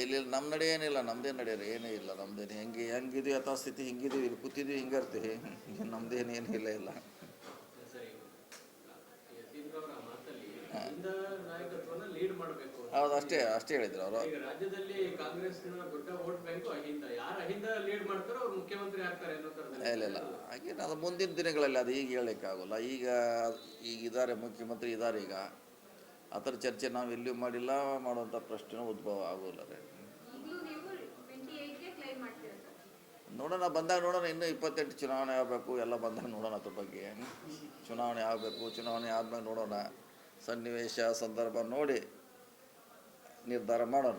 ಇಲ್ಲಿ ನಮ್ಮ ನಡೆ ಏನಿಲ್ಲ ನಮ್ದೇ ನಡೆಯಲ್ಲ ಏನೇ ಇಲ್ಲ ನಮ್ದೇನು ಹೆಂಗೆ ಹೆಂಗಿದೆಯೋ ಅಥವಾ ಸ್ಥಿತಿ ಹಿಂಗಿದೀವಿ ಇಲ್ಲಿ ಕೂತಿದ್ವಿ ಹಿಂಗೆ ಇರ್ತೀವಿ. ನಮ್ದೇನು ಏನೂ ಇಲ್ಲ ಇಲ್ಲ. ಹಿಂದ ಅಷ್ಟೇ ಅಷ್ಟೇ ಹೇಳಿದ್ರು ಅವರು. ಈಗ ರಾಜ್ಯದಲ್ಲಿ ಕಾಂಗ್ರೆಸ್ನ ದೊಡ್ಡ ವೋಟ್ ಬ್ಯಾಂಕ್ ಅಹಿಂದ. ಯಾರು ಅಹಿಂದ ಲೀಡ್ ಮಾಡ್ತಾರೋ ಅವ್ರು ಮುಖ್ಯಮಂತ್ರಿ ಆಗ್ತಾರೆ ಅನ್ನೋ ತರದಲ್ಲಿ ಇಲ್ಲ ಇಲ್ಲ ಹಾಗೆ ಅದು ಮುಂದಿನ ದಿನಗಳಲ್ಲಿ ಅದು ಈಗ ಹೇಳಲಿಕ್ಕಾಗಲ್ಲ. ಈಗ ಈಗ ಇದ್ದಾರೆ ಮುಖ್ಯಮಂತ್ರಿ ಇದ್ದಾರೆ ಈಗ. ಆ ಥರ ಚರ್ಚೆ ನಾವು ಎಲ್ಲಿಯೂ ಮಾಡಿಲ್ಲ ಮಾಡುವಂಥ ಪ್ರಶ್ನೆ ಉದ್ಭವ ಆಗೋಲ್ಲ ರೀ ನೋಡೋಣ ಬಂದಾಗ ನೋಡೋಣ ಇನ್ನೂ ಇಪ್ಪತ್ತೆಂಟು ಚುನಾವಣೆ ಆಗಬೇಕು ಎಲ್ಲ ಬಂದಾಗ ನೋಡೋಣ ಅದ್ರ ಬಗ್ಗೆ. ಚುನಾವಣೆ ಆಗಬೇಕು ಚುನಾವಣೆ ಆದ್ಮೇಲೆ ನೋಡೋಣ. ಸನ್ನಿವೇಶ ಸಂದರ್ಭ ನೋಡಿ ನಿರ್ಧಾರ ಮಾಡೋಣ.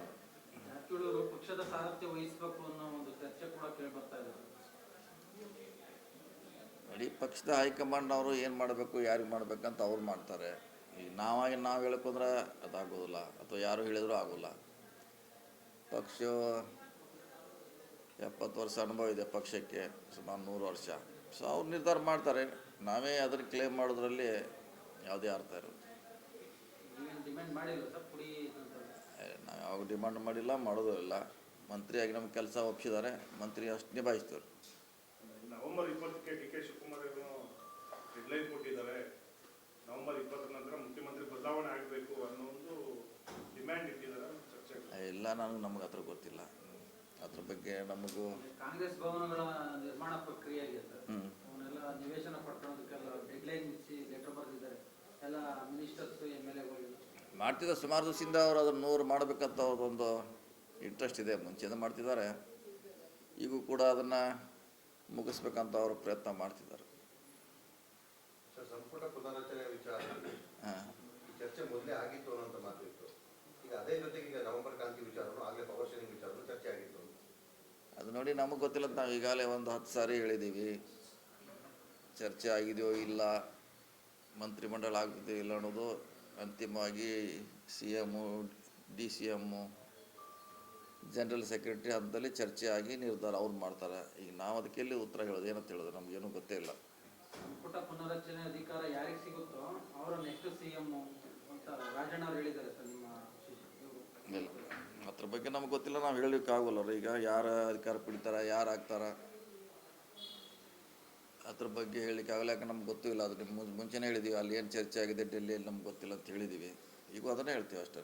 ನೋಡಿ ಪಕ್ಷದ ಹೈಕಮಾಂಡ್ ಅವರು ಏನು ಮಾಡಬೇಕು ಯಾರಿಗೆ ಮಾಡಬೇಕಂತ ಅವ್ರು ಮಾಡ್ತಾರೆ. ಈಗ ನಾವಾಗಿ ನಾವು ಹೇಳ್ಕೊಂಡ್ರೆ ಅದಾಗೋದಿಲ್ಲ ಅಥವಾ ಯಾರು ಹೇಳಿದರೂ ಆಗೋಲ್ಲ. ಪಕ್ಷ ಎಪ್ಪತ್ತು ವರ್ಷ ಅನುಭವ ಇದೆ ಪಕ್ಷಕ್ಕೆ, ಸುಮಾರು ನೂರು ವರ್ಷ. ಸೊ ಅವ್ರು ನಿರ್ಧಾರ ಮಾಡ್ತಾರೆ. ನಾವೇ ಅದನ್ನು ಕ್ಲೇಮ್ ಮಾಡೋದ್ರಲ್ಲಿ ಯಾವುದೇ ಅರ್ಥ ಇರೋದು ಡಿಮ್ಯಾಂಡ್ ನಾವು ಯಾವಾಗ ಡಿಮಾಂಡ್ ಮಾಡಿಲ್ಲ, ಮಾಡೋದೂ ಇಲ್ಲ. ಮಂತ್ರಿಯಾಗಿ ನಮ್ಮ ಕೆಲಸ ಒಪ್ಪಿಸಿದ್ದಾರೆ ಮಂತ್ರಿ ಅಷ್ಟು ನಿಭಾಯಿಸ್ತೀವಿ ನವೆಂಬರ್ ಇಪ್ಪತ್ತಕ್ಕೆ ಡಿ ಕೆ ಶಿವಕುಮಾರ್ ಕೊಟ್ಟಿದ್ದಾರೆ. ನವೆಂಬರ್ ಇಪ್ಪತ್ತರ ನಂತರ ಬದಲಾವಣೆ ಆಗಬೇಕು ಅನ್ನೋ ಒಂದು ಡಿಮ್ಯಾಂಡ್ ಇಟ್ಟಿದ್ದಾರೆ ಚರ್ಚೆ ಇಲ್ಲ ನನಗೆ ನಮ್ಗೆ ಅದ್ರ ಗೊತ್ತಿಲ್ಲ. ಅದ್ರ ಬಗ್ಗೆ ನಮಗೂ ಕಾಂಗ್ರೆಸ್ ಭವನಗಳ ನಿರ್ಮಾಣ ಪ್ರಕ್ರಿಯೆ ಅವನ್ನೆಲ್ಲ ನಿವೇಶನ ಪಡ್ಕೊಳ್ಳೋದಕ್ಕೆಲ್ಲ ಡೆಡ್ಲೈನ್ ಮುಗಿಸಿ ಲೆಟರ್ ಬರೆದಿದ್ದಾರೆ. ಎಲ್ಲ ಮಿನಿಸ್ಟರ್ಸ್ ಎಂ ಎಲ್ ಎಗಳು ಮಾಡ್ತಿದ್ದ ಸುಮಾರು ದಿವಸದಿಂದ ಅವರು ಅದನ್ನು ನೂರು ಮಾಡಬೇಕಂತ ಅವ್ರದ್ದೊಂದು ಇಂಟ್ರೆಸ್ಟ್ ಇದೆ. ಮುಂಚೆಯಿಂದ ಮಾಡ್ತಿದ್ದಾರೆ. ಈಗೂ ಕೂಡ ಅದನ್ನು ಮುಗಿಸ್ಬೇಕಂತ ಅವರು ಪ್ರಯತ್ನ ಮಾಡ್ತಿದ್ದಾರೆ. ಸರ್ ಸಂಪುಟ ಪುನರಚನೆ ವಿಚಾರ. ಹಾಂ. ಚರ್ಚೆ ಮೊದಲೇ ಆಗಿತ್ತು ಅನ್ನೋಂಥ ಮಾತು ಇತ್ತು. ಈಗ ಅದೇ ಜೊತೆಗೆ ಈಗ ನವೆಂಬರ್ ಕ್ರಾಂತಿ ವಿಚಾರನು ಆಗಲೇ ಪವರ್ ಶೇರಿಂಗ್ ವಿಚಾರನು ಚರ್ಚೆ ಆಗಿತ್ತು. ಅದು ನೋಡಿ ನಮಗೆ ಗೊತ್ತಿಲ್ಲ ಅಂತ ನಾವು ಈಗಾಗಲೇ ಒಂದು ಹತ್ತು ಸಾರಿ ಹೇಳಿದ್ದೀವಿ ಚರ್ಚೆ ಆಗಿದೆಯೋ ಇಲ್ಲ ಮಂತ್ರಿಮಂಡಲ ಆಗ್ತಿದೆಯೋ ಇಲ್ಲ ಅನ್ನೋದು ಅಂತಿಮವಾಗಿ C M D C M general secretary ಹಂತದಲ್ಲಿ ಚರ್ಚೆ ಆಗಿ ನಿರ್ಧಾರ ಅವ್ರು ಮಾಡ್ತಾರೆ. ಈಗ ನಾವು ಅದಕ್ಕೆ ಎಲ್ಲಿ ಉತ್ತರ ಹೇಳೋದು ಏನಂತ ಹೇಳೋದು ನಮಗೇನು ಗೊತ್ತೇ ಇಲ್ಲ. ಸಂಪುಟ ಪುನರಚನೆ ಅಧಿಕಾರ ಯಾರಿಗೆ ಸಿಗುತ್ತೋ ಅವರ ನೆಕ್ಸ್ಟ್ ಸಿ ಎಂ ಅವ್ರು ಇಲ್ಲ. ಅದ್ರ ಬಗ್ಗೆ ನಮ್ಗೆ ಗೊತ್ತಿಲ್ಲ ನಾವು ಹೇಳಲಿಕ್ಕಾಗಲ್ಲ ಆಗೋಲ್ಲ ಈಗ ಯಾರು ಅಧಿಕಾರ ಪಡಿತಾರ ಯಾರು ಆಗ್ತಾರ? ಅದ್ರ ಬಗ್ಗೆ ಹೇಳಲಿಕ್ಕೆ ಆಗಲ್ಲ ಯಾಕೆ ನಮ್ಗೆ ಗೊತ್ತೂ ಇಲ್ಲ. ಅದು ನಿಮ್ಗೆ ಮುಂ- ಮುಂಚೆನೇ ಹೇಳಿದ್ದೀವಿ ಅಲ್ಲಿ ಏನು ಚರ್ಚೆ ಆಗಿದೆ ಡೆಲ್ಲಿಯಲ್ಲಿ ನಮ್ಗೆ ಗೊತ್ತಿಲ್ಲ ಅಂತ ಹೇಳಿದ್ದೀವಿ ಈಗ ಅದನ್ನೇ ಹೇಳ್ತೀವಿ ಅಷ್ಟೇ.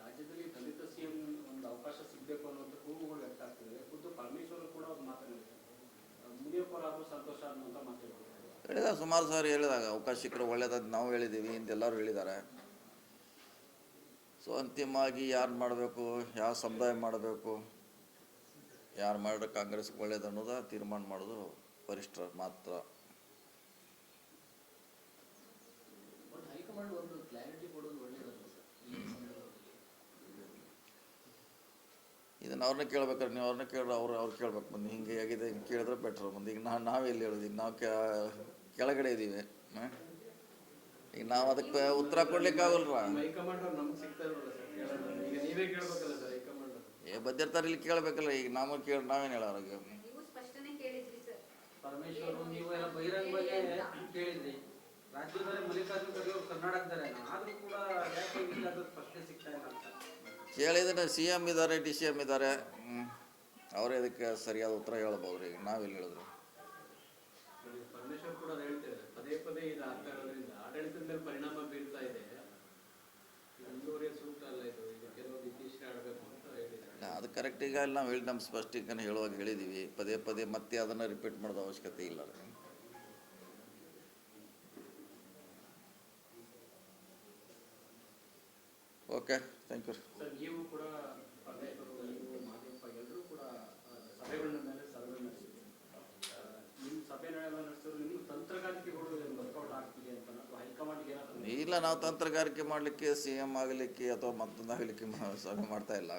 ರಾಜ್ಯದಲ್ಲಿ ದಲಿತ ಸಿಎಂ ಒಂದು ಅವಕಾಶ ಸಿಗಬೇಕು ಅನ್ನೋದು ಕೂಗುಗಳು ವ್ಯಕ್ತ ಆಗ್ತಿದೆ ಖುದ್ದು ಪರಮೇಶ್ವರ್ ಕೂಡ ಒಂದು ಮಾತನಾಡಿದ್ದಾರೆ. ಮುನಿಯಪ್ಪರಾದರೂ ಸಂತೋಷ ಅನ್ನುವಂಥ ಮಾತುಗಳು ಹೇಳಿದಾಗ ಸುಮಾರು ಸಾರಿ ಹೇಳಿದಾಗ ಅವಕಾಶ ಸಿಕ್ಕರೆ ನಾವು ಹೇಳಿದ್ದೀವಿ ಇಂತೆಲ್ಲರೂ ಹೇಳಿದ್ದಾರೆ. ಸೊ ಅಂತಿಮವಾಗಿ ಯಾರು ಮಾಡಬೇಕು ಯಾವ ಸಮುದಾಯ ಮಾಡಬೇಕು ಯಾರು ಮಾಡಿದ್ರೆ ಕಾಂಗ್ರೆಸ್ಗೆ ಒಳ್ಳೇದು ಅನ್ನೋದು ತೀರ್ಮಾನ ಮಾಡೋದು ವರಿಷ್ಠರ ಮಾತ್ರ. ಇದನ್ನು ಅವ್ರನ್ನ ಕೇಳ್ಬೇಕಾದ್ರೆ ನೀವು ಅವ್ರನ್ನ ಕೇಳಿದ್ರೆ ಅವ್ರು ಅವ್ರು ಕೇಳ್ಬೇಕು. ಬಂದು ಹಿಂಗೆ ಆಗಿದೆ ಹಿಂಗೆ ಕೇಳಿದ್ರೆ ಬೆಟ್ರ್ ಮುಂದೆ ಈಗ ನಾವು ನಾವೆಲ್ಲಿ ಹೇಳೋದು? ಈಗ ನಾವು ಕೆಳಗಡೆ ಇದ್ದೀವಿ. ಹಾಂ? ಈಗ ನಾವು ಅದಕ್ಕೆ ಉತ್ತರ ಕೊಡ್ಲಿಕ್ಕೆ ಆಗಲ್ರ ಹೈಕಮಾಂಡ್ ಅವ್ರು ಸಿಗ್ತಾ ಇರಲ್ಲ ಸರ್? ಈಗ ನೀವೇ ಕೇಳ್ಬೇಕಲ್ಲ ಸರ್ ಹೈಕಮಾಂಡ್ ಅವ್ರು. ಏ ಬಂದಿರ್ತಾರೆ ಇಲ್ಲಿ ಕೇಳಬೇಕಲ್ಲ ಈಗ ನಾವು ಕೇಳಿ ನಾವೇನು ಹೇಳೋರಿಗೆ ಕೇಳಿದ್ರಿ ಸರ್. ಪರಮೇಶ್ವರ್ ನೀವು ಎಲ್ಲ ಬಹಿರಂಗವಾಗಿ ಕೇಳಿದ್ರಿ. ರಾಜ್ಯದಲ್ಲಿ ಮಲ್ಲಿಕಾರ್ಜುನ ಖರ್ಗೆ ಅವರು ಕರ್ನಾಟಕದಾರೆ ಕೂಡ ಯಾಕೆ ವಿಚಾರದ ಸ್ಪಷ್ಟನೆ ಸಿಗ್ತಾ ಇಲ್ಲ ಅಂತ? ಕೇಳಿದ್ರೆ ಸಿ ಎಂ ಇದ್ದಾರೆ ಡಿ ಸಿ ಎಂ ಇದ್ದಾರೆ. ಅವರೇ ಇದಕ್ಕೆ ಸರಿಯಾದ ಉತ್ತರ ಹೇಳ್ಬೋದು ಈಗ. ನಾವೆಲ್ಲಿ ಹೇಳಿದ್ರು? ಪರಮೇಶ್ವರ್ ಕೂಡ ಹೇಳ್ತೇವೆ ಪದೇ ಪದೇ ಇದು ಆಗ್ತಾ ಇರೋದ್ರಿಂದ ಆಡಳಿತದ ಮೇಲೆ ಪರಿಣಾಮ ಬೀಳ್ತಾ ಇದೆ. ಅದು ಕರೆಕ್ಟ್ ಈಗ ಅಲ್ಲಿ ನಾವು ಹೇಳಿ ನಮ್ಮ ಸ್ಪಷ್ಟೀಕರಣ ಹೇಳುವಾಗ ಹೇಳಿದ್ದೀವಿ ಪದೇ ಪದೇ ಮತ್ತೆ ಅದನ್ನು ರಿಪೀಟ್ ಮಾಡೋದು ಅವಶ್ಯಕತೆ ಇಲ್ಲ ಓಕೆ ಥ್ಯಾಂಕ್ ಯು ಸರ್ ನೀವು ಕೂಡ ಪರಮೇಶ್ವರ್ ನೀವು ಮಾದೇವಪ್ಪ ಎಲ್ಲರೂ ಕೂಡ ಆ, ಸಭೆಗಳ ಮೇಲೆ ಸಭೆ ನಡೆಸಿದ್ದೀರಿ ನಿಮ್ಮ ಸಭೆ ನಡೆಯಲ್ಲ ನಡೆಸಿದ್ರು ನಿಮ್ಗೆ ತಂತ್ರಗಾರಿಕೆಗಳು ವರ್ಕೌಟ್ ಆಗ್ತಿದೆ ಅಂತ ಅಥವಾ ಹೈಕಮಾಂಡ್ಗೆ ಏನಾದರೂ ಇಲ್ಲ, ನಾವು ತಂತ್ರಗಾರಿಕೆ ಮಾಡಲಿಕ್ಕೆ ಸಿ ಎಂ ಆಗಲಿಕ್ಕೆ ಅಥವಾ ಮತ್ತೊಂದು ಆಗಲಿಕ್ಕೆ ಸಭೆ ಮಾಡ್ತಾ ಇಲ್ಲ.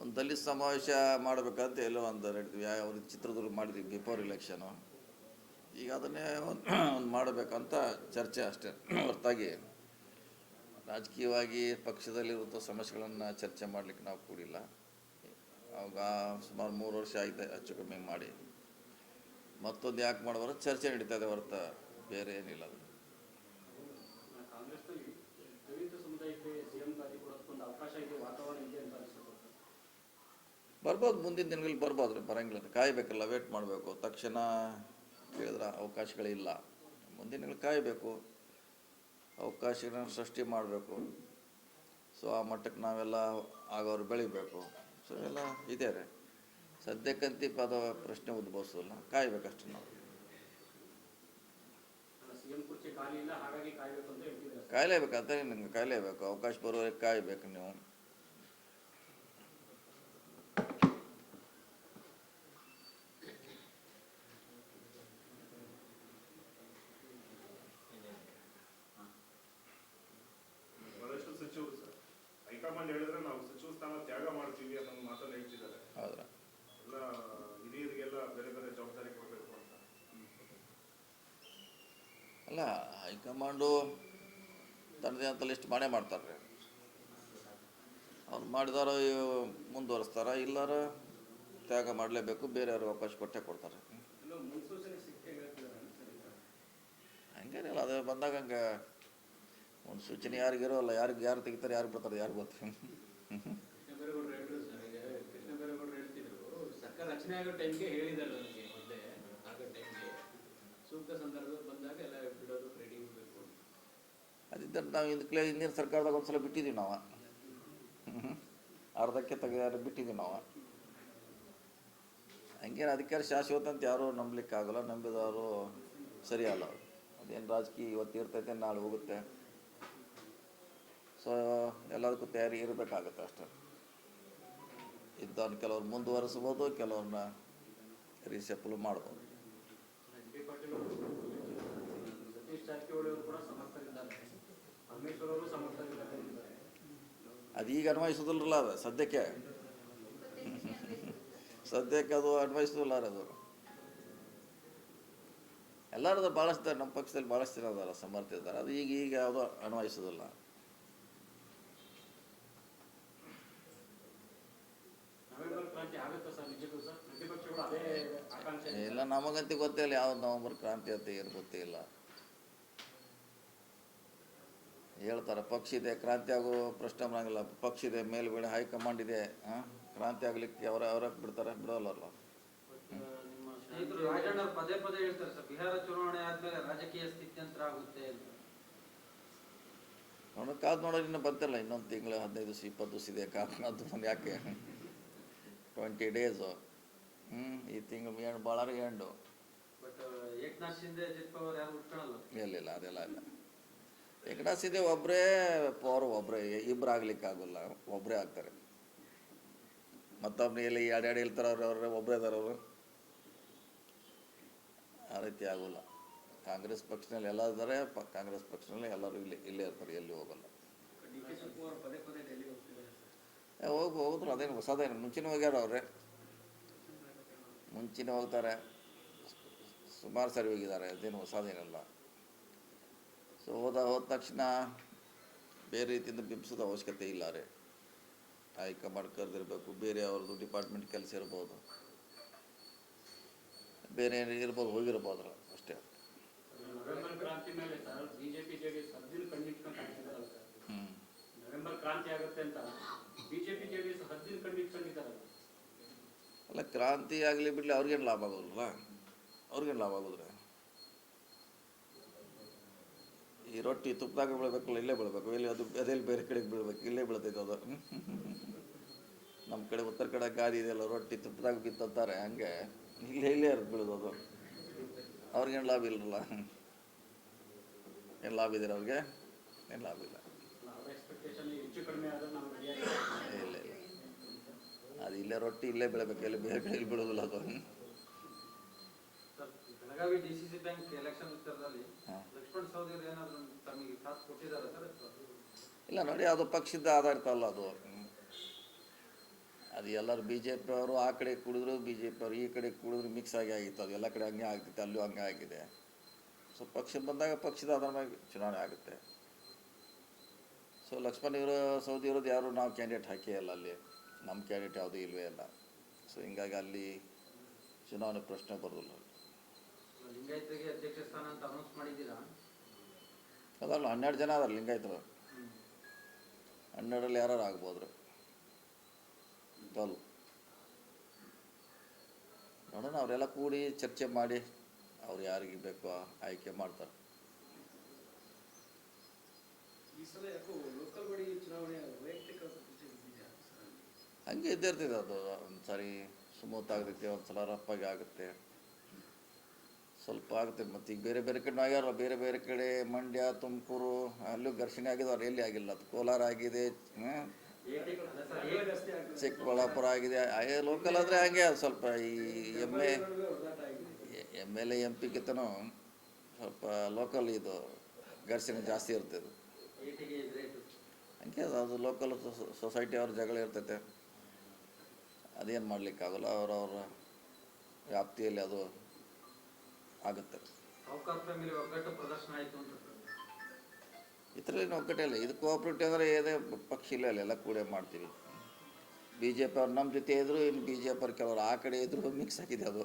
ಒಂದು ದಲಿತ ಸಮಾವೇಶ ಮಾಡಬೇಕಂತ ಎಲ್ಲೋ ಒಂದು ನಡೀತೀವಿ ಯಾವ ಚಿತ್ರದುರ್ಗ ಮಾಡಿದ್ವಿ ಬಿಫೋರ್ ಇಲೆಕ್ಷನು ಈಗ ಅದನ್ನೇ ಒಂದು ಒಂದು ಮಾಡಬೇಕಂತ ಚರ್ಚೆ ಅಷ್ಟೇ, ಹೊರತಾಗಿ. ರಾಜಕೀಯವಾಗಿ ಪಕ್ಷದಲ್ಲಿರುವಂಥ ಸಮಸ್ಯೆಗಳನ್ನು ಚರ್ಚೆ ಮಾಡಲಿಕ್ಕೆ ನಾವು ಕೂಡಿಲ್ಲ. ಅವಾಗ ಸುಮಾರು ಮೂರು ವರ್ಷ ಆಗಿದೆ ಹೆಚ್ಚು ಕಮ್ಮಿ ಮಾಡಿ. ಮತ್ತೊಂದು ಯಾಕೆ ಮಾಡುವ ಚರ್ಚೆ ನಡೀತಾ ಇದೆ ಹೊರತು, ಬೇರೆ ಏನಿಲ್ಲ ಅದು ಕಾಂಗ್ರೆಸ್ನ ದಲಿತ ಸಮುದಾಯ ಬಿಜೆಪಿ ಸಿಎಂ ಗಾದಿ ಕೊಡೋದಕ್ಕೊಂದು ಅವಕಾಶ ಇದೆ ವಾತಾವರಣ ಇದೆ ಅಂತ ಅನಿಸುತ್ತೆ ಸರ್ ಬರ್ಬೋದು ಮುಂದಿನ ದಿನಗಳಲ್ಲಿ ಬರ್ಬೋದು ರೀ ಬರಂಗಿಲ್ಲ ಕಾಯಬೇಕಲ್ಲ ವೇಟ್ ಮಾಡಬೇಕು. ತಕ್ಷಣ ಕೇಳಿದ್ರೆ ಅವಕಾಶಗಳಿಲ್ಲ. ಮುಂದಿನ ದಿನಗಳು ಕಾಯಬೇಕು. ಅವಕಾಶಗಳನ್ನ ಸೃಷ್ಟಿ ಮಾಡಬೇಕು. ಸೊ ಆ ಮಟ್ಟಕ್ಕೆ ನಾವೆಲ್ಲ ಆಗೋರು ಬೆಳಿಬೇಕು. ಸೊ ಎಲ್ಲ ಇದೆ ರೀ. ಸದ್ಯಕ್ಕಂತಿ ಪದ ಪ್ರಶ್ನೆ ಉದ್ಭವಿಸೋಲ್ಲ ಕಾಯ್ಬೇಕಷ್ಟೇ ನಾವು. ಕಾಯಲೇಬೇಕು ಅಂತ ನಿಮ್ಗೆ ಕಾಯಲೇಬೇಕು. ಅವಕಾಶ ಬರುವವರೆಗೆ ಕಾಯಬೇಕು ನೀವು. ಅಲ್ಲ ಹೈಕಮಾಂಡು ತನ್ನದೇ ಅಂತ ಲಿಸ್ಟ್ ಮಾಡೇ ಮಾಡ್ತಾರೆ. ಅವ್ರು ಮಾಡಿದಾರ ಮುಂದುವರಿಸ್ತಾರ, ಇಲ್ಲಾರ ತ್ಯಾಗ ಮಾಡಲೇಬೇಕು, ಬೇರೆಯವ್ರಿಗೆ ಅವಕಾಶ ಕೊಟ್ಟೆ ಕೊಡ್ತಾರೆ. ಹಂಗೇನಿಲ್ಲ, ಅದು ಬಂದಾಗ ಹಂಗೆ ಒಂದು ಸೂಚನೆ ಯಾರಿಗಿರೋಲ್ಲ, ಯಾರಿಗೆ ಯಾರು ತೆಗಿತಾರೆ ಯಾರು ಬರ್ತಾರೆ ಯಾರು ಗೊತ್ತು ಸೂಕ್ತ ಬೈರೇಗೌಡರು ಹೇಳಿದ್ರು ಸರ್ ಈಗ ಕೃಷ್ಣ ಬೈರೇಗೌಡರು ಹೇಳ್ತಿದ್ರು ಸರ್ಕಾರ ರಚನೆ ಆಗೋ ಟೈಮ್ಗೆ ಹೇಳಿದ್ದಾರೆ ನನಗೆ ಮೊದಲೇ ಆಗೋ ಟೈಮ್ಗೆ ಸೂಕ್ತ ಸಂದರ್ಭ ಬಂದಾಗ ಎಲ್ಲ ಬಿಡೋದು ರೆಡಿ ಇರಬೇಕು ಅಂತ ಅದಿದ್ದರೆ ನಾವು ಹಿಂದಕ್ಕೆ ಹಿಂದಿನ ಸರ್ಕಾರದಾಗ ಒಂದ್ಸಲ ಬಿಟ್ಟಿದ್ದೀವಿ ನಾವು. ಅರ್ಧಕ್ಕೆ ತೆಗೆದಾರೆ ಬಿಟ್ಟಿದ್ದೀವಿ ನಾವು. ಹಂಗೇನು ಅಧಿಕಾರ ಶಾಶ್ವತ ಅಂತ ಯಾರೂ ನಂಬಲಿಕ್ಕಾಗಲ್ಲ, ನಂಬಿದವರು ಸರಿಯಲ್ಲ. ಅದೇನು ರಾಜಕೀಯ ಇವತ್ತು ಇರ್ತೈತೆ, ನಾಳೆ ಹೋಗುತ್ತೆ. ಸೊ ಎಲ್ಲದಕ್ಕೂ ತಯಾರಿ ಇರಬೇಕಾಗತ್ತೆ ಅಷ್ಟೇ. ಇದ್ದವ್ರನ್ನ ಕೆಲವ್ರು ಮುಂದುವರಿಸ್ಬೋದು ಕೆಲವ್ರನ್ನ ರೀಸೆಪಲ್ ಮಾಡ್ಬೋದು. ಜಾರಕಿಹೊಳಿ ಅವರು ಕೂಡ ಸಮರ್ಥರಿದ್ದಾರೆ. ಪರಮೇಶ್ವರ್ ಅನ್ವಯಿಸೋದಿಲ್ಲ. ಅದು ಸದ್ಯಕ್ಕೆ. ಸದ್ಯಕ್ಕೆ ಅದು ಅನ್ವಯಿಸೋದಿಲ್ಲ ಅದು. ಎಲ್ಲರದು ಭಾಳಷ್ಟು ನಮ್ಮ ಪಕ್ಷದಲ್ಲಿ ಭಾಳಷ್ಟು ಜನ ಅದಾರ ಸಮರ್ಥ ಇದ್ದಾರೆ. ಅದು ಈಗ ಈಗ ಯಾವುದೋ ಅನ್ವಯಿಸೋದಿಲ್ಲ. ಇಲ್ಲ ನಮಗಂತೂ ಗೊತ್ತಿಲ್ಲ ಯಾವ್ದು ನವಂಬರ್ ಕ್ರಾಂತಿ ಅಂತ ಏನು ಗೊತ್ತಿಲ್ಲ ಹೇಳ್ತಾರೆ ಪಕ್ಷ ಇದೆ ಕ್ರಾಂತಿ ಆಗೋ ಪ್ರಶ್ನೆ ಬರೋಂಗಿಲ್ಲ ಪಕ್ಷ ಇದೆ ಮೇಲ್ಗಡೆ ಹೈಕಮಾಂಡ್ ಇದೆ? ಕ್ರಾಂತಿ ಆಗ್ಲಿಕ್ಕೆ ಅವರ ಅವ್ರ ಬಿಡ್ತಾರೆ ಬಿಡೋಲ್ಲ ಪದೇ ಪದೇ ಹೇಳ್ತಾರೆ ಸರ್ ಬಿಹಾರ ಚುನಾವಣೆ ಆದ್ಮೇಲೆ ರಾಜಕೀಯ ಸ್ಥಿತ್ಯಂತರ ಆಗುತ್ತೆ ಅಂತ. ನೋಡೋಣ ಕಾದು ನೋಡೋದು ಇನ್ನೂ ಬಂತಿಲ್ಲ ಇನ್ನೊಂದು ತಿಂಗಳು ಹದಿನೈದು ದಿವಸ ಇಪ್ಪತ್ತು ದಿವಸ ಇದೆ ಕಾದು ಅದು ಯಾಕೆ? ಟ್ವೆಂಟಿ ಡೇಸು ಹ್ಞೂ ಈ ತಿಂಗಳು ಏನು ಭಾಳ ಎಂಡು ಇಲ್ಲ ಇಲ್ಲಿಲ್ಲ ಅದೆಲ್ಲ ಇಲ್ಲ. ಏಕನಾಥ್ ಸೀದೆ ಒಬ್ಬರೇ ಪವರ್ ಒಬ್ಬರೇ ಇಬ್ಬರು ಆಗ್ಲಿಕ್ಕೆ ಆಗೋಲ್ಲ ಒಬ್ಬರೇ ಆಗ್ತಾರೆ. ಮತ್ತೊಬ್ಬನೇ ಎಲ್ಲಿ ಎರಡು ಹೇಳ್ತಾರೆ ಅವ್ರು ಒಬ್ಬರೇ ಇದ್ದಾರೆ ಅವರು. ಆ ರೀತಿ ಆಗೋಲ್ಲ. ಕಾಂಗ್ರೆಸ್ ಪಕ್ಷದಲ್ಲಿ ಎಲ್ಲ ಇದ್ದಾರೆ ಕಾಂಗ್ರೆಸ್ ಪಕ್ಷದಲ್ಲಿ ಎಲ್ಲರೂ ಇಲ್ಲಿ, ಇಲ್ಲೇ ಇರ್ತಾರೆ, ಎಲ್ಲಿ ಹೋಗಲ್ಲ. ಹೋಗಿ, ಹೋದ್ರು ಅದೇನು ಹೊಸದೇನು ಮುಂಚಿನ ಹೋಗ್ಯಾರ ಅವ್ರೆ? ಮುಂಚಿನ ಹೋಗ್ತಾರೆ. ಸುಮಾರು ಸರಿ ಹೋಗಿದ್ದಾರೆ, ಅದೇನು ಹೊಸದೇನಲ್ಲ. ಸೊ ಹೋದ ಹೋದ ತಕ್ಷಣ ಬೇರೆ ರೀತಿಯಿಂದ ಬಿಂಬಿಸೋದು ಅವಶ್ಯಕತೆ ಇಲ್ಲ ರೀ. ಹೈಕಮಾಂಡ್ ಕರೆದಿರಬೇಕು ಬೇರೆ ಅವ್ರದ್ದು ಡಿಪಾರ್ಟ್ಮೆಂಟ್ ಕೆಲಸ ಇರ್ಬೋದು. ಬೇರೆ ಏನು ಇರ್ಬೋದು ಹೋಗಿರ್ಬೋದ್ರ ಅಷ್ಟೇ. ಅಲ್ಲ ಕ್ರಾಂತಿ ಆಗಲಿ ಬಿಡಲಿ ಅವ್ರಿಗೇನು ಲಾಭ ಆಗೋದಲ್ಲ ಅವ್ರಿಗೇನು ಲಾಭ ಆಗೋದ್ರೆ? ಈ ರೊಟ್ಟಿ ತುಪ್ಪದಾಗ ಬೀಳ್ಬೇಕಲ್ಲ ಇಲ್ಲೇ ಬೀಳ್ಬೇಕು? ಇಲ್ಲಿ ಅದು ಅದೆಲ್ಲಿ ಬೇರೆ ಕಡೆಗೆ ಬೀಳ್ಬೇಕು? ಇಲ್ಲೇ ಬೀಳ್ತೈತೆ ಅದು. ನಮ್ಮ ಕಡೆ ಉತ್ತರ ಕಡೆ ಗಾದಿ ಇದೆಯಲ್ಲ ರೊಟ್ಟಿ ತುಪ್ಪದಾಗ ಬಿತ್ತಂತಾರೆ ಹಂಗೆ ಇಲ್ಲೇ ಇಲ್ಲೇ ಇರೋದು ಬೀಳೋದು ಅದು. ಅವ್ರಿಗೇನು ಲಾಭ ಇಲ್ಲಲ್ಲ ಏನು ಲಾಭ ಇದೆ ಅವ್ರಿಗೆ? ಏನು ಲಾಭ ಇಲ್ಲ. ಇಲ್ಲ ಇಲ್ಲ. ಅದು ಇಲ್ಲೇ ರೊಟ್ಟಿ ಇಲ್ಲೇ ಬೆಳಬೇಕು ಇಲ್ಲಿ ಬೇರೆ ಕಡೆ ಇಲ್ಲಿ ಬೀಳೋದಿಲ್ಲ ಅದು. Belagavi D C C bank election ವಿಚಾರದಲ್ಲಿ ಹಾ. ಲಕ್ಷ್ಮಣ್ ಸವದಿ ಅವರು ಏನಾದ್ರು ತಮಗೆ ಸಾಥ್ ಕೊಟ್ಟಿದ್ದಾರೆ ಸರ್? ಇಲ್ಲ ನೋಡಿ ಅದು ಪಕ್ಷದ ಆಧಾರಿತ ಅಲ್ಲ ಅದು. ಅದು ಎಲ್ಲರೂ ಬಿ ಜೆ ಪಿ ಅವರು ಆ ಕಡೆ ಕುಡಿದ್ರು ಬಿ ಜೆ ಪಿ ಅವರು ಈ ಕಡೆ ಕುಡಿದ್ರು ಮಿಕ್ಸ್ ಆಗಿ ಆಗಿತ್ತು. ಅದು ಎಲ್ಲ ಕಡೆ ಹಂಗೆ ಆಗ್ತಿತ್ತು ಅಲ್ಲೂ ಹಂಗೆ ಆಗಿದೆ. ಸೊ ಪಕ್ಷ ಬಂದಾಗ ಪಕ್ಷದ ಆಧಾರ ಮೇಲೆ ಚುನಾವಣೆ ಆಗುತ್ತೆ. ಸೊ ಲಕ್ಷ್ಮಣ್ ಇವರು ಸೌದಿ ಇರೋದು ಯಾರು? ನಾವು ಕ್ಯಾಂಡಿಡೇಟ್ ಹಾಕೇ ಇಲ್ಲ ಅಲ್ಲಿ. ನಮ್ಮ ಕ್ಯಾಂಡಿಡೇಟ್ ಯಾವುದೂ ಇಲ್ವೇ ಇಲ್ಲ. ಸೊ ಹಿಂಗಾಗಿ ಅಲ್ಲಿ ಚುನಾವಣೆ ಪ್ರಶ್ನೆ ಬರೋದಿಲ್ಲ. ಅದಲ್ಲ ಹನ್ನೆರಡು ಜನ ಅದಾರ ಲಿಂಗಾಯತರು. ಹನ್ನೆರಡರಲ್ಲಿ ಯಾರು ಆಗ್ಬೋದ್ರಿ? ಟ್ವೆಲ್ ನೋಡೋಣ ಅವರೆಲ್ಲ ಕೂಡಿ ಚರ್ಚೆ ಮಾಡಿ ಅವ್ರು ಯಾರಿಗೆ ಬೇಕೋ ಆಯ್ಕೆ ಮಾಡ್ತಾರೆ. ಹಂಗೆ ಇದ್ದಿರ್ತದೆ ಅದು ಒಂದು ಸಾರಿ ಸ್ಮೂತ್ ಆಗ್ತೈತಿ ಒಂದು ಸಲ ಆಗಿ ಆಗುತ್ತೆ. ಸ್ವಲ್ಪ ಆಗುತ್ತೆ. ಮತ್ತು ಈಗ ಬೇರೆ ಬೇರೆ ಕಡೆ ಆಗ್ಯಾರ ಬೇರೆ ಬೇರೆ ಕಡೆ, ಮಂಡ್ಯ, ತುಮಕೂರು, ಅಲ್ಲೂ ಘರ್ಷಣೆ ಆಗಿದವ್ರು ಎಲ್ಲಿ ಆಗಿಲ್ಲ. ಅದು ಕೋಲಾರ ಆಗಿದೆ? ಚಿಕ್ಕಬಳ್ಳಾಪುರ ಆಗಿದೆ. ಹಾಗೆ ಲೋಕಲ್ ಆದರೆ ಹಾಗೆ ಸ್ವಲ್ಪ ಈ M A M L A M ಪಿಗಿಂತನೂ ಸ್ವಲ್ಪ ಲೋಕಲ್ ಇದು ಘರ್ಷಣೆ ಜಾಸ್ತಿ ಇರ್ತದೆ ಹಂಗೆ ಅದು ಅದು ಲೋಕಲ್ ಸೊಸೈಟಿ ಅವ್ರ ಜಗಳ ಇರ್ತೈತೆ. ಅದೇನು ಮಾಡಲಿಕ್ಕಾಗಲ್ಲ, ಅವರವ್ರ ವ್ಯಾಪ್ತಿಯಲ್ಲಿ ಅದು ಆಗುತ್ತೆ. ಫ್ಯಾಮಿಲಿ ಒಗ್ಗಟ್ಟು. ಇದರಲ್ಲಿ ಇಲ್ಲ. ಇದು ಕೋಆಪ್ರೇಟಿವ್ ಅಂದರೆ ಏನೇ ಪಕ್ಷ ಇಲ್ಲ ಎಲ್ಲ ಕೂಡೇ ಮಾಡ್ತೀವಿ. ಬಿ ಜೆ ಪಿ ಅವ್ರು ನಮ್ಮ ಜೊತೆ ಇದ್ದರು ಇನ್ನು ಬಿ ಜೆ ಪಿ ಅವ್ರು ಕೆಲವರು ಆ ಕಡೆ ಇದ್ರು ಮಿಕ್ಸ್ ಆಗಿದೆ ಅದು.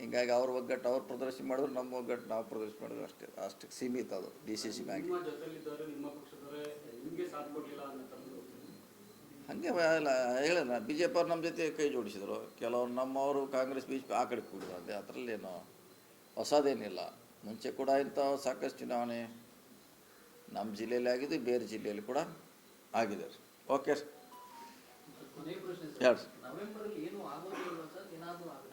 ಹಿಂಗಾಗಿ ಅವ್ರ ಒಗ್ಗಟ್ಟು ಅವ್ರು ಪ್ರದರ್ಶನ ಮಾಡಿದ್ರು ನಮ್ಮ ಒಗ್ಗಟ್ಟು ನಾವು ಪ್ರದರ್ಶನ ಮಾಡಿದ್ರು ಅಷ್ಟೇ ಅಷ್ಟಕ್ಕೆ ಸೀಮಿತ ಅದು ಡಿ ಸಿ ಸಿ ಬ್ಯಾಂಕ್ ನಿಮ್ಮ ಜೊತೆಲಿದ್ದವರು ನಿಮ್ಮ ಪಕ್ಷದವರೇ ನಿಮಗೆ ಸಾಥ್ ಕೊಡಲಿಲ್ಲ ಅನ್ನೋ ಥರದ್ದು ಹಾಗೆ ಎಲ್ಲ ಹೇಳೋಣ ಬಿ ಜೆ ಪಿ ಅವ್ರು ನಮ್ಮ ಜೊತೆ ಕೈ ಜೋಡಿಸಿದ್ರು. ಕೆಲವರು ನಮ್ಮವರು ಕಾಂಗ್ರೆಸ್ ಬಿ ಜೆ ಪಿ ಆ ಕಡೆ ಕೂಡಿದ್ರು ಅದೇ ಅದರಲ್ಲೇನು ಹೊಸದೇನಿಲ್ಲ. ಮುಂಚೆ ಕೂಡ ಇಂಥ ಸಾಕಷ್ಟು ಚುನಾವಣೆ ನಮ್ಮ ಜಿಲ್ಲೆಯಲ್ಲಿ ಆಗಿದ್ದು ಬೇರೆ ಜಿಲ್ಲೆಯಲ್ಲಿ ಕೂಡ ಆಗಿದೆ. ಓಕೆ. ಸರ್.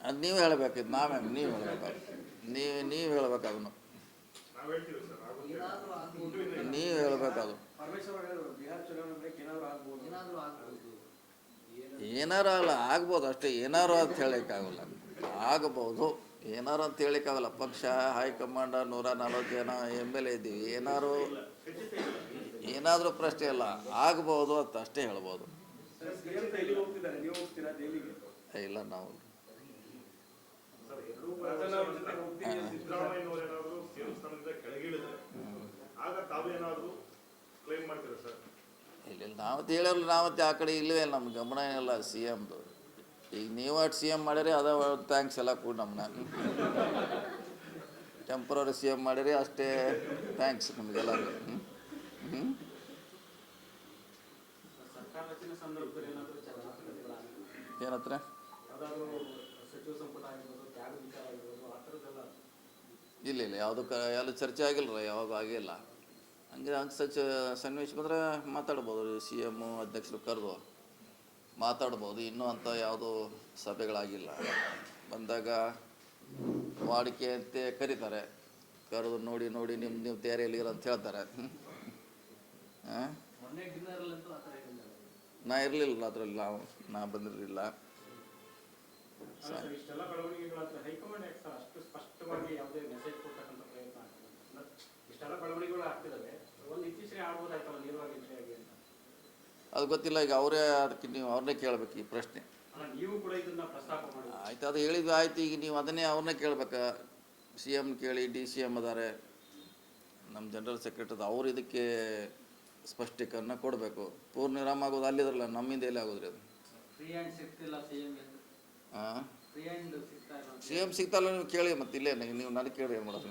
ಅದು ನೀವು ಹೇಳಬೇಕಿದ್ದು ನಾವೇ ನೀವು ಹೇಳಬೇಕು. ನೀವು ನೀವು ಹೇಳಬೇಕು ಅದನ್ನು. ಹೇಳಬೇಕು ಹೇಳ್ತೀವಿ ನೀವು ಏನಾರು ಅಲ್ಲ ಆಗ್ಬೋದು ಅಷ್ಟೇ. ಏನಾರು ಅಂತ ಹೇಳೋಕ್ಕಾಗಲ್ಲ. ಆಗಬಹುದು ಏನಾರು ಅಂತ ಹೇಳೋಕ್ಕಾಗಲ್ಲ. ಪಕ್ಷ ಹೈಕಮಾಂಡ್ ನೂರ ನಲ್ವತ್ತು ಜನ ಎಂ ಎಲ್ ಎ ಇದ್ದೀವಿ. ಏನಾರು ಏನಾದರೂ ಪ್ರಶ್ನೆ ಇಲ್ಲ. ಆಗ್ಬೋದು ಅಂತ ಅಷ್ಟೇ ಹೇಳ್ಬೋದು. ಇಲ್ಲ ಸಿಎಂ ದೆಹಲಿಗೆ ಹೋಗ್ತಿದ್ದಾರೆ ನೀವು ಹೋಗ್ತೀರಾ ದೆಹಲಿಗೆ ಏ, ಇಲ್ಲ ನಾವು ಸರ್ ಎರಡೂ ಪ್ರಧಾನಮಂತ್ರಿ ಜೊತೆ ಹೋಗ್ತೀನಿ ಸಿದ್ದರಾಮಯ್ಯನವರು ಏನಾದ್ರು ಸಿಎಂ ಸ್ಥಾನದಿಂದ ಕೆಳಗಿಳಿದ್ರೆ ಆಗ ತಾವೇನಾದ್ರು ಕ್ಲೈಮ್ ಮಾಡ್ತೀರಾ ಸರ್ ಇಲ್ಲ ಇಲ್ಲ ನಾವತ್ತು ಹೇಳಲ್ಲ ನಾವತ್ತೆ ಆ ಕಡೆ ಇಲ್ಲವೇ ಇಲ್ಲ ನಮ್ಮ ಗಮನ ಏನಿಲ್ಲ ಸಿ ಎಮ್ದು ಈಗ ನೀವು ಅಷ್ಟು ಸಿ ಎಂ ಮಾಡಿರಿ ಅದ ಥ್ಯಾಂಕ್ಸ್ ಎಲ್ಲ ಕೂಡ ನಮ್ಮನ್ನ ಟೆಂಪ್ರವರಿ ಸಿ ಎಂ ಮಾಡಿರಿ ಅಷ್ಟೇ ಥ್ಯಾಂಕ್ಸ್ ನಮಗೆಲ್ಲ. ಹ್ಞೂ ಹ್ಞೂ ಏನತ್ರ ಇಲ್ಲ ಇಲ್ಲ ಯಾವುದು ಕ ಎಲ್ಲ ಚರ್ಚೆ ಆಗಿಲ್ಲ ಯಾವಾಗ ಆಗಿಲ್ಲ. ಹಂಗೆ ಹಂಗೆ ಸಚ ಸನ್ನಿವೇಶ ಬಂದರೆ ಮಾತಾಡ್ಬೋದು ಸಿ ಎಮ್ಮು ಅಧ್ಯಕ್ಷರು ಕರೆದು ಮಾತಾಡ್ಬೋದು. ಇನ್ನೂ ಅಂಥ ಯಾವುದೂ ಸಭೆಗಳಾಗಿಲ್ಲ. ಬಂದಾಗ ವಾಡಿಕೆ ಅಂತ ಕರೀತಾರೆ. ಕರೆದು ನೋಡಿ ನೋಡಿ ನಿಮ್ಮ ನೀವು ತಯಾರಿಯಲ್ಲಿರೋ ಅಂತ ಹೇಳ್ತಾರೆ. ಅಂತೂ ನಾ ಇರಲಿಲ್ಲ ಅದರಲ್ಲಿ, ನಾವು ನಾ ಬಂದಿರಲಿಲ್ಲ. ಇಷ್ಟೆಲ್ಲ ಬೆಳವಣಿಗೆಗಳು ಆಗ್ತಿದ್ದಾವೆ ಒಂದು ಇತ್ತೀಚೆಗೆ ಆಡ್ಬೋದಾಯ್ತಲ್ಲ ಅದು ಗೊತ್ತಿಲ್ಲ ಈಗ ಅವರೇ ಅದಕ್ಕೆ ನೀವು ಅವ್ರನ್ನೇ ಕೇಳಬೇಕು ಈ ಪ್ರಶ್ನೆ. ಅಲ್ಲ ನೀವು ಕೂಡ ಇದನ್ನ ಪ್ರಸ್ತಾಪ ಮಾಡಿ. ಆಯ್ತು ಅದು ಹೇಳಿದ್ವಿ ಆಯ್ತು ಈಗ ನೀವು ಅದನ್ನೇ ಅವ್ರನ್ನೇ ಕೇಳ್ಬೇಕಾ. ಸಿ ಎಂ ಕೇಳಿ ಡಿ ಸಿ ಎಂ ಅದಾರೆ. ನಮ್ಮ ಜನರಲ್ ಸೆಕ್ರೆಟರಿ ಅವ್ರು ಇದಕ್ಕೆ ಸ್ಪಷ್ಟೀಕರಣ ಕೊಡಬೇಕು. ಪೂರ್ಣ ವಿರಾಮ ಆಗೋದು ಅಲ್ಲಿದ್ರಲ್ಲ ನಮ್ಮಿಂದ ಎಲ್ಲಿ ಆಗೋದ್ರಿ ಅದು? ಫ್ರೀ ಹ್ಯಾಂಡ್ ಸಿಗ್ತಿಲ್ಲ ಸಿ ಎಂ ಹಾಂ ಸಿ ಎಂ ಸಿಗ್ತಲ್ಲ ನೀವು ಕೇಳಿ ಮತ್ತೆ ಇಲ್ಲೇ ನೀವು ನನಗೆ ಕೇಳಿ ಏನು ಮಾಡೋದು.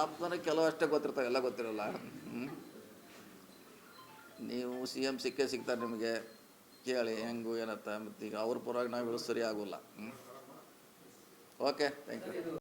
ಆಪ್ತನ ಕೆಲವು ಅಷ್ಟೇ ಗೊತ್ತಿರ್ತಾವೆ ಎಲ್ಲ ಗೊತ್ತಿರಲ್ಲ? ನೀವು ಸಿ ಎಂ ಸಿಕ್ಕೇ ಸಿಗ್ತಾರೆ ನಿಮಗೆ. ಕೇಳಿ ಹೆಂಗು ಏನತ್ತ ಮತ್ತು ಈಗ ಅವ್ರ ಪರವಾಗಿ ನಾವು ಹೇಳೋದು ಸರಿ ಆಗೋಲ್ಲ. ಹ್ಞೂ ಓಕೆ ಥ್ಯಾಂಕ್ ಯು